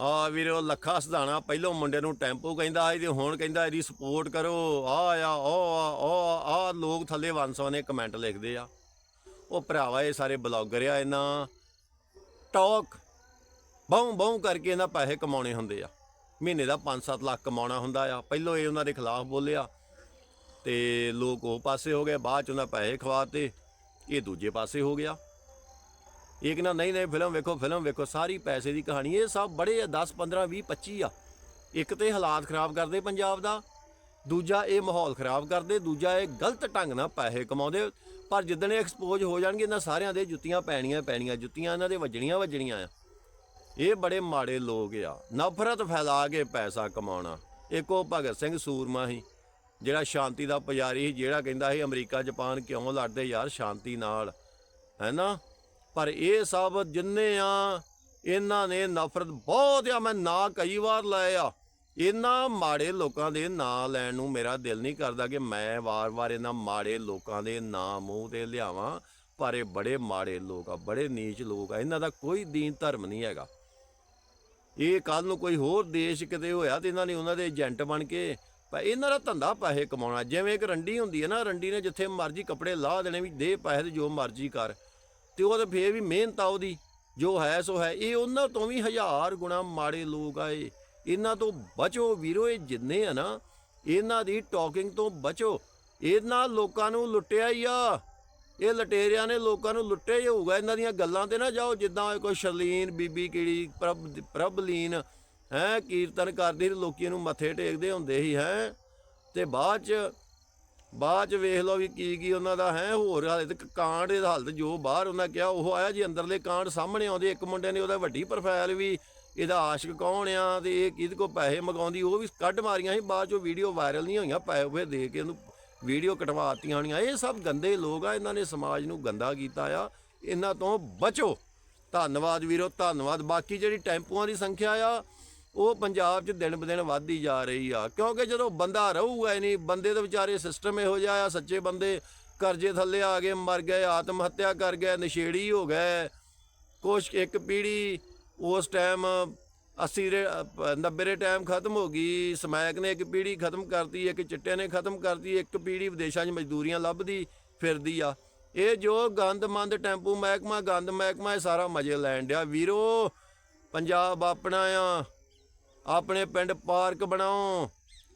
ਆ ਵੀਰੇ ਉਹ ਲੱਖਾ ਸਧਾਣਾ ਪਹਿਲੋਂ ਮੁੰਡੇ ਨੂੰ ਟੈਂਪੂ ਕਹਿੰਦਾ ਸੀ ਤੇ ਹੁਣ ਕਹਿੰਦਾ ਇਹਦੀ ਸਪੋਰਟ ਕਰੋ। ਆ ਆ ਉਹ ਆ ਉਹ ਆ ਲੋਕ ਥੱਲੇ ਵੰਸਵਾਂ ਕਮੈਂਟ ਲਿਖਦੇ ਆ। ਉਹ ਭਰਾਵਾ ਇਹ ਸਾਰੇ ਬਲੌਗਰ ਆ, ਇਹਨਾਂ ਟਾਕ ਬਹੁ ਬਹੁ ਕਰਕੇ ਇਹਨਾਂ ਪੈਸੇ ਕਮਾਉਣੇ ਹੁੰਦੇ ਆ। ਮਹੀਨੇ ਦਾ 5-7 ਲੱਖ ਕਮਾਉਣਾ ਹੁੰਦਾ ਆ। ਪਹਿਲੋਂ ਇਹ ਉਹਨਾਂ ਦੇ ਖਿਲਾਫ ਬੋਲਿਆ ਤੇ ਲੋਕ ਉਹ ਪਾਸੇ ਹੋ ਗਏ, ਬਾਅਦ ਚ ਉਹਨਾਂ ਪੈਸੇ ਖਵਾਤੇ, ਇਹ ਦੂਜੇ ਪਾਸੇ ਹੋ ਗਿਆ। ਇਹ ਕਹਿੰਦਾ ਨਹੀਂ ਨਹੀਂ, ਫਿਲਮ ਵੇਖੋ ਫਿਲਮ ਵੇਖੋ, ਸਾਰੀ ਪੈਸੇ ਦੀ ਕਹਾਣੀ, ਇਹ ਸਭ ਬੜੇ ਆ 10 15 20 25 ਆ। ਇੱਕ ਤੇ ਹਾਲਾਤ ਖਰਾਬ ਕਰਦੇ ਪੰਜਾਬ ਦਾ, ਦੂਜਾ ਇਹ ਮਾਹੌਲ ਖਰਾਬ ਕਰਦੇ, ਦੂਜਾ ਇਹ ਗਲਤ ਢੰਗ ਨਾਲ ਪੈਸੇ ਕਮਾਉਂਦੇ, ਪਰ ਜਿੱਦਣ ਇਹ ਐਕਸਪੋਜ਼ ਹੋ ਜਾਣਗੇ, ਇਹਨਾਂ ਸਾਰਿਆਂ ਦੇ ਜੁੱਤੀਆਂ ਪੈਣੀਆਂ ਪੈਣੀਆਂ, ਜੁੱਤੀਆਂ ਇਹਨਾਂ ਦੇ ਵੱਜਣੀਆਂ ਵੱਜਣੀਆਂ ਆ। ਇਹ ਬੜੇ ਮਾੜੇ ਲੋਕ ਆ, ਨਫ਼ਰਤ ਫੈਲਾ ਕੇ ਪੈਸਾ ਕਮਾਉਣਾ। ਇੱਕ ਉਹ ਭਗਤ ਸਿੰਘ ਸੂਰਮਾ ਸੀ, ਜਿਹੜਾ ਸ਼ਾਂਤੀ ਦਾ ਪੁਜਾਰੀ ਸੀ, ਜਿਹੜਾ ਕਹਿੰਦਾ ਸੀ, ਅਮਰੀਕਾ, ਜਾਪਾਨ ਕਿਉਂ ਲੜਦੇ ਯਾਰ, ਸ਼ਾਂਤੀ ਨਾਲ ਹੈਨਾ ਪਰ ਇਹ ਸਭ ਜਿੰਨੇ ਆ, ਇਹਨਾਂ ਨੇ ਨਫ਼ਰਤ ਬਹੁਤ ਆ, ਮੈਂ ਨਾਂ ਕਈ ਵਾਰ ਲਏ ਆ। ਇਹਨਾਂ ਮਾੜੇ ਲੋਕਾਂ ਦੇ ਨਾਂ ਲੈਣ ਨੂੰ ਮੇਰਾ ਦਿਲ ਨਹੀਂ ਕਰਦਾ ਕਿ ਮੈਂ ਵਾਰ-ਵਾਰ ਇਹਨਾਂ ਮਾੜੇ ਲੋਕਾਂ ਦੇ ਨਾਂ ਮੂੰਹ ਤੇ ਲਿਆਵਾਂ, ਪਰ ਇਹ ਬੜੇ ਮਾੜੇ ਲੋਕ ਆ, ਬੜੇ ਨੀਚ ਲੋਕ ਆ, ਇਹਨਾਂ ਦਾ ਕੋਈ ਦੀਨ ਧਰਮ ਨਹੀਂ ਹੈਗਾ। ਇਹ ਕੱਲ ਨੂੰ ਕੋਈ ਹੋਰ ਦੇਸ਼ ਕਿਤੇ ਹੋਇਆ ਤੇ ਇਹਨਾਂ ਨੇ ਉਹਨਾਂ ਦੇ ਏਜੰਟ ਬਣ ਕੇ ਪਰ ਇਹਨਾਂ ਦਾ ਧੰਦਾ ਪੈਸੇ ਕਮਾਉਣਾ, ਜਿਵੇਂ ਇੱਕ ਰੰਡੀ ਹੁੰਦੀ ਹੈ ਨਾ, ਰੰਡੀ ਨੇ ਜਿੱਥੇ ਮਰਜ਼ੀ ਕੱਪੜੇ ਲਾਹ ਦੇਣੇ ਵੀ ਦੇ ਪੈਸੇ ਤੇ ਜੋ ਮਰਜ਼ੀ ਕਰ। ਤੇ ਉਹ ਤਾਂ ਫੇਰ ਵੀ ਮਿਹਨਤ ਆ ਉਹਦੀ, ਜੋ ਹੈ ਸੋ ਹੈ। ਇਹ ਉਹਨਾਂ ਤੋਂ ਵੀ ਹਜ਼ਾਰ ਗੁਣਾ ਮਾੜੇ ਲੋਕ ਆਏ ਇਹਨਾਂ ਤੋਂ ਬਚੋ ਵੀਰੋ, ਇਹ ਜਿੰਨੇ ਆ ਨਾ, ਇਹਨਾਂ ਦੀ ਟਾਕਿੰਗ ਤੋਂ ਬਚੋ। ਇਹਨਾਂ ਲੋਕਾਂ ਨੂੰ ਲੁੱਟਿਆ ਹੀ ਆ। ਇਹ ਲਟੇਰਿਆਂ ਨੇ ਲੋਕਾਂ ਨੂੰ ਲੁੱਟਿਆ ਹੀ ਹੋਊਗਾ। ਇਹਨਾਂ ਦੀਆਂ ਗੱਲਾਂ ਤੇ ਨਾ ਜਾਓ, ਜਿੱਦਾਂ ਕੋਈ ਸ਼ਰਲੀਨ, ਬੀਬੀ ਕਿਹੜੀ, ਪ੍ਰਭ, ਪ੍ਰਭਲੀਨ, ਹੈ, ਕੀਰਤਨ ਕਰਦੀ ਲੋਕੀ ਨੂੰ ਮੱਥੇ ਟੇਕਦੇ ਹੁੰਦੇ ਸੀ, ਹੈ। ਤੇ ਬਾਅਦ ਚ ਬਾਅਦ ਚ ਵੇਖ ਲਓ ਵੀ ਕੀ ਕੀ ਉਹਨਾਂ ਦਾ ਹੈ, ਹੋਰ ਹਾਲੇ ਤੱਕ ਕਾਂਡ ਦੇ ਹਾਲਤ ਜੋ ਬਾਹਰ ਉਹਨਾਂ ਕਿਹਾ, ਉਹ ਆਇਆ ਜੀ ਅੰਦਰਲੇ ਕਾਂਡ ਸਾਹਮਣੇ ਆਉਂਦੇ, ਇੱਕ ਮੁੰਡੇ ਨੇ ਉਹਦਾ ਵੱਡੀ ਪ੍ਰੋਫਾਈਲ ਵੀ, ਇਹਦਾ ਆਸ਼ਿਕ ਕੌਣ ਆ ਤੇ ਇਹ ਕਿਹਦੇ ਕੋ ਪੈਸੇ ਮੰਗਾਉਂਦੀ ਉਹ ਵੀ ਕੱਢ ਮਾਰੀਆਂ ਸੀ, ਬਾਅਦ ਚੋਂ ਵੀਡੀਓ ਵਾਇਰਲ ਨਹੀਂ ਹੋਈਆਂ, ਪੈਸੇ ਉਹ ਦੇ ਕੇ ਉਹਨੂੰ ਵੀਡੀਓ ਕਟਵਾਤੀਆਂ ਹੋਣੀਆਂ। ਇਹ ਸਭ ਗੰਦੇ ਲੋਕ ਆ, ਇਹਨਾਂ ਨੇ ਸਮਾਜ ਨੂੰ ਗੰਦਾ ਕੀਤਾ ਆ। ਇਹਨਾਂ ਤੋਂ ਬਚੋ। ਧੰਨਵਾਦ ਵੀਰੋ, ਧੰਨਵਾਦ। ਬਾਕੀ ਜਿਹੜੀ ਟੈਂਪੂਆਂ ਦੀ ਸੰਖਿਆ ਆ ਉਹ ਪੰਜਾਬ 'ਚ ਦਿਨ ਬਦਿਨ ਵੱਧਦੀ ਜਾ ਰਹੀ ਆ। ਕਿਉਂਕਿ ਜਦੋਂ ਬੰਦਾ ਰਹੂਗਾ ਨਹੀਂ, ਬੰਦੇ ਦੇ ਵਿਚਾਰੇ ਸਿਸਟਮ ਇਹੋ ਜਿਹਾ ਆ, ਸੱਚੇ ਬੰਦੇ ਕਰਜ਼ੇ ਥੱਲੇ ਆ ਗਏ, ਮਰ ਗਏ, ਆਤਮ ਹੱਤਿਆ ਕਰ ਗਏ, ਨਸ਼ੇੜੀ ਹੋ ਗਏ। ਕੁਛ ਇੱਕ ਪੀੜੀ ਉਸ ਟਾਈਮ 80 ਦੇ 90 ਦੇ ਟਾਈਮ ਖਤਮ ਹੋ ਗਈ ਸਮੈਕ ਨੇ ਇੱਕ ਪੀੜੀ ਖਤਮ ਕਰਤੀ, ਇੱਕ ਚਿੱਟੇ ਨੇ ਖਤਮ ਕਰਤੀ, ਇੱਕ ਪੀੜੀ ਵਿਦੇਸ਼ਾਂ 'ਚ ਮਜ਼ਦੂਰੀਆਂ ਲੱਭਦੀ ਫਿਰਦੀ ਆ। ਇਹ ਜੋ ਗੰਦਮੰਦ ਟੈਂਪੂ ਮਹਿਕਮਾ, ਗੰਦ ਮਹਿਕਮਾ, ਇਹ ਸਾਰਾ ਮਜ਼ੇ ਲੈਣ ਡਿਆ। ਵੀਰੋ, ਪੰਜਾਬ ਆਪਣਾ ਆ ਆਪਣੇ ਪਿੰਡ ਪਾਰਕ ਬਣਾਓ।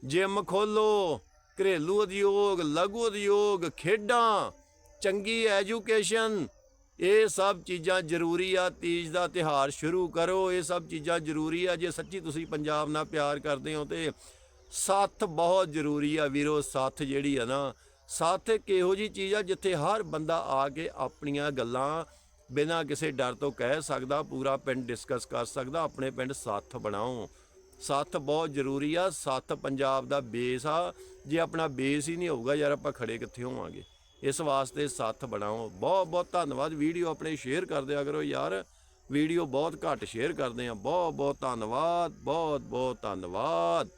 ਜਿਮ ਖੋਲੋ। ਘਰੇਲੂ ਉਦਯੋਗ, ਲਘੂ ਉਦਯੋਗ, ਖੇਡਾਂ, ਚੰਗੀ ਐਜੂਕੇਸ਼ਨ। ਇਹ ਸਭ ਚੀਜ਼ਾਂ ਜ਼ਰੂਰੀ ਆ। ਤੀਜ ਦਾ ਤਿਹਾਰ ਸ਼ੁਰੂ ਕਰੋ। ਇਹ ਸਭ ਚੀਜ਼ਾਂ ਜ਼ਰੂਰੀ ਆ। ਜੇ ਸੱਚੀ ਤੁਸੀਂ ਪੰਜਾਬ ਨਾਲ ਪਿਆਰ ਕਰਦੇ ਹੋ ਤੇ ਸਾਥ ਬਹੁਤ ਜ਼ਰੂਰੀ ਆ ਵੀਰੋ। ਸਾਥ ਜਿਹੜੀ ਆ ਨਾ, ਸਾਥ ਇੱਕ ਇਹੋ ਜੀ ਚੀਜ਼ ਆ ਜਿੱਥੇ ਹਰ ਬੰਦਾ ਆ ਕੇ ਆਪਣੀਆਂ ਗੱਲਾਂ ਬਿਨਾਂ ਕਿਸੇ ਡਰ ਤੋਂ ਕਹਿ ਸਕਦਾ, ਪੂਰਾ ਪਿੰਡ ਡਿਸਕਸ ਕਰ ਸਕਦਾ, ਆਪਣੇ ਪਿੰਡ ਸਾਥ ਬਣਾਓ। ਸਾਥ ਬਹੁਤ ਜ਼ਰੂਰੀ ਆ ਸਾਥ ਪੰਜਾਬ ਦਾ ਬੇਸ ਆ। ਜੇ ਆਪਣਾ ਬੇਸ ਹੀ ਨਹੀਂ ਹੋਊਗਾ ਯਾਰ, ਆਪਾਂ ਖੜੇ ਕਿੱਥੇ ਹੋਵਾਂਗੇ? ਇਸ ਵਾਸਤੇ ਸਾਥ ਬਣਾਓ। ਬਹੁਤ ਬਹੁਤ ਧੰਨਵਾਦ। ਵੀਡੀਓ ਆਪਣੇ ਸ਼ੇਅਰ ਕਰ ਦਿਆ ਕਰੋ ਯਾਰ। ਵੀਡੀਓ ਬਹੁਤ ਘੱਟ ਸ਼ੇਅਰ ਕਰਦੇ ਆ। ਬਹੁਤ ਬਹੁਤ ਧੰਨਵਾਦ। ਬਹੁਤ ਬਹੁਤ ਧੰਨਵਾਦ।